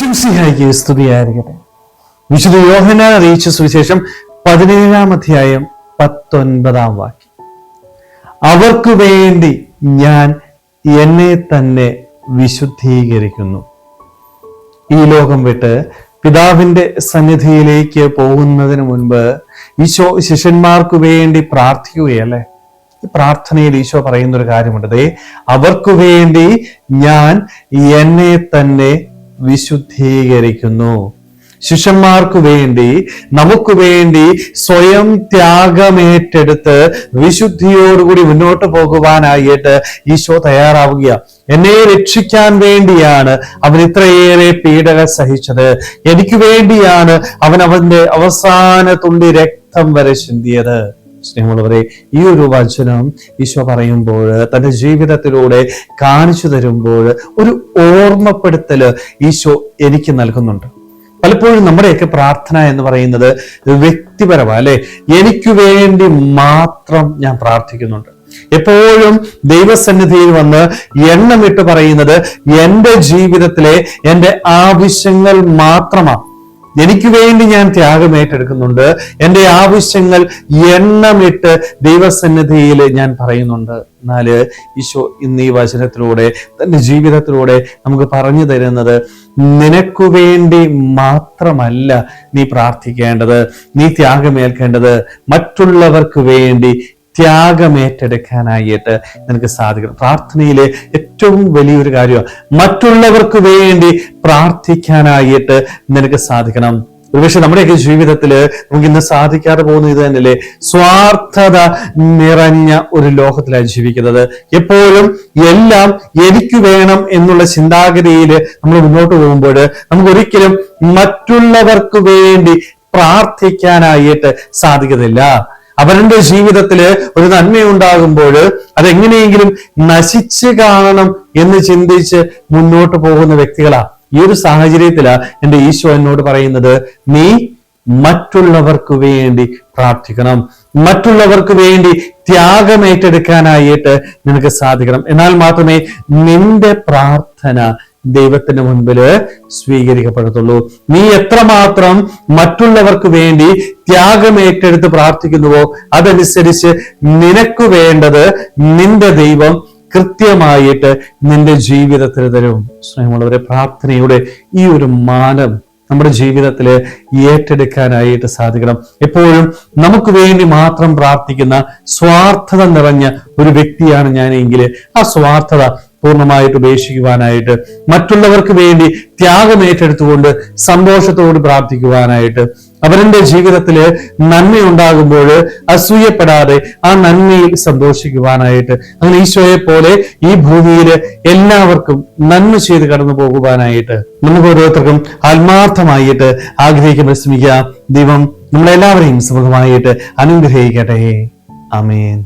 ഈശംസിഹായിക്ക് സ്തുതിയായിരിക്കട്ടെ. വിശുദ്ധ യോഹനാൻ അറിയിച്ച സുവിശേഷം പതിനേഴാം അധ്യായം പത്തൊൻപതാം വാക്യം. അവർക്ക് വേണ്ടി ഞാൻ എന്നെ തന്നെ വിശുദ്ധീകരിക്കുന്നു. ഈ ലോകം വിട്ട് പിതാവിന്റെ സന്നിധിയിലേക്ക് പോകുന്നതിന് മുൻപ് ഈശോ ശിഷ്യന്മാർക്ക് വേണ്ടി പ്രാർത്ഥിക്കുകയല്ലേ? ഈ പ്രാർത്ഥനയിൽ ഈശോ പറയുന്ന ഒരു കാര്യമുണ്ട് അവർക്ക് വേണ്ടി ഞാൻ എന്നെ തന്നെ വിശുദ്ധീകരിക്കുന്നു. ശിഷ്യന്മാർക്ക് വേണ്ടി നമുക്ക് വേണ്ടി സ്വയം ത്യാഗമേറ്റെടുത്ത് വിശുദ്ധിയോടുകൂടി മുന്നോട്ട് പോകുവാനായിട്ട് ഈശോ തയ്യാറാവുക എന്നെ രക്ഷിക്കാൻ വേണ്ടിയാണ് അവൻ ഇത്രയേറെ പീഡകൾ സഹിച്ചത്. എനിക്ക് വേണ്ടിയാണ് അവൻ അവന്റെ അവസാന തുള്ളി രക്തം വരെ ചിന്തിയത്. സ്നേഹമുള്ളവരെ ഈ ഒരു വചനം ഈശോ പറയുമ്പോൾ തന്റെ ജീവിതത്തിലൂടെ കാണിച്ചു തരുമ്പോൾ ഒരു ഓർമ്മപ്പെടുത്തൽ ഈശോ എനിക്ക് നൽകുന്നുണ്ട്. പലപ്പോഴും നമ്മുടെയൊക്കെ പ്രാർത്ഥന എന്ന് പറയുന്നത് വ്യക്തിപരമാണ് അല്ലെ? എനിക്ക് വേണ്ടി മാത്രം ഞാൻ പ്രാർത്ഥിക്കുന്നുണ്ട്. എപ്പോഴും ദൈവസന്നിധിയിൽ വന്ന് എണ്ണമിട്ട് പറയുന്നത് എന്റെ ജീവിതത്തിലെ എന്റെ ആവശ്യങ്ങൾ മാത്രമാണ്. എനിക്ക് വേണ്ടി ഞാൻ ത്യാഗം ഏറ്റെടുക്കുന്നുണ്ട്. എന്റെ ആവശ്യങ്ങൾ എണ്ണമിട്ട് ദൈവസന്നിധിയിൽ ഞാൻ പറയുന്നുണ്ട്. എന്നാൽ ഈശോ ഇന്ന് ഈ വചനത്തിലൂടെ തന്റെ ജീവിതത്തിലൂടെ നമുക്ക് പറഞ്ഞു തരുന്നത് നിനക്കു വേണ്ടി മാത്രമല്ല നീ പ്രാർത്ഥിക്കേണ്ടത് നീ ത്യാഗമേൽക്കേണ്ടത് മറ്റുള്ളവർക്ക് വേണ്ടി ത്യാഗമേറ്റെടുക്കാനായിട്ട് നിനക്ക് സാധിക്കണം. പ്രാർത്ഥനയിലെ ഏറ്റവും വലിയൊരു കാര്യമാണ് മറ്റുള്ളവർക്ക് വേണ്ടി പ്രാർത്ഥിക്കാനായിട്ട് നിനക്ക് സാധിക്കണം. ഒരുപക്ഷെ നമ്മുടെയൊക്കെ ജീവിതത്തിൽ നമുക്ക് ഇന്ന് സാധിക്കാതെ പോകുന്ന ഇത് തന്നെയല്ലേ? സ്വാർത്ഥത നിറഞ്ഞ ഒരു ലോകത്തിലാണ് ജീവിക്കുന്നത്. എപ്പോഴും എല്ലാം എനിക്ക് വേണം എന്നുള്ള ചിന്താഗതിയിൽ നമ്മൾ മുന്നോട്ട് പോകുമ്പോൾ നമുക്ക് ഒരിക്കലും മറ്റുള്ളവർക്ക് വേണ്ടി പ്രാർത്ഥിക്കാനായിട്ട് സാധിക്കുന്നില്ല അവരുടെ ജീവിതത്തിൽ ഒരു നന്മയുണ്ടാകുമ്പോൾ അതെങ്ങനെയെങ്കിലും നശിച്ച് കാണണം എന്ന് ചിന്തിച്ച് മുന്നോട്ട് പോകുന്ന വ്യക്തികളാ. ഈ ഒരു സാഹചര്യത്തിലാ എന്റെ ഈശോ എന്നോട് പറയുന്നത് നീ മറ്റുള്ളവർക്ക് വേണ്ടി പ്രാർത്ഥിക്കണം. മറ്റുള്ളവർക്ക് വേണ്ടി ത്യാഗമേറ്റെടുക്കാനായിട്ട് നിനക്ക് സാധിക്കണം. എന്നാൽ മാത്രമേ നിന്റെ പ്രാർത്ഥന ദൈവത്തിന്റെ മുൻപിൽ സ്വീകരിക്കപ്പെടത്തുള്ളൂ. നീ എത്രമാത്രം മറ്റുള്ളവർക്ക് വേണ്ടി ത്യാഗം ഏറ്റെടുത്ത് പ്രാർത്ഥിക്കുന്നുവോ അതനുസരിച്ച് നിനക്ക് വേണ്ടത് നിന്റെ ദൈവം കൃത്യമായിട്ട് നിന്റെ ജീവിതത്തിൽ തരും. സ്നേഹമുള്ളവരെ പ്രാർത്ഥനയുടെ ഈ ഒരു മാനം നമ്മുടെ ജീവിതത്തിൽ ഏറ്റെടുക്കാനായിട്ട് സാധിക്കണം. എപ്പോഴും നമുക്ക് വേണ്ടി മാത്രം പ്രാർത്ഥിക്കുന്ന സ്വാർത്ഥത നിറഞ്ഞ ഒരു വ്യക്തിയാണ് ഞാനെങ്കിൽ ആ സ്വാർത്ഥത പൂർണമായിട്ട് ഉപേക്ഷിക്കുവാനായിട്ട് മറ്റുള്ളവർക്ക് വേണ്ടി ത്യാഗം ഏറ്റെടുത്തുകൊണ്ട് സന്തോഷത്തോട് പ്രാർത്ഥിക്കുവാനായിട്ട് അവരുടെ ജീവിതത്തിൽ നന്മയുണ്ടാകുമ്പോൾ അസൂയപ്പെടാതെ ആ നന്മയിൽ സന്തോഷിക്കുവാനായിട്ട് അങ്ങനെ ഈശോയെ പോലെ ഈ ഭൂമിയിൽ എല്ലാവർക്കും നന്മ ചെയ്ത് കടന്നു പോകുവാനായിട്ട് നമുക്ക് ഓരോരുത്തർക്കും ആത്മാർത്ഥമായിട്ട് ആഗ്രഹിക്കാൻ പരിശ്രമിക്കുക. ദൈവം നമ്മളെല്ലാവരെയും സുഖമായിട്ട് അനുഗ്രഹിക്കട്ടെ. അമേൻ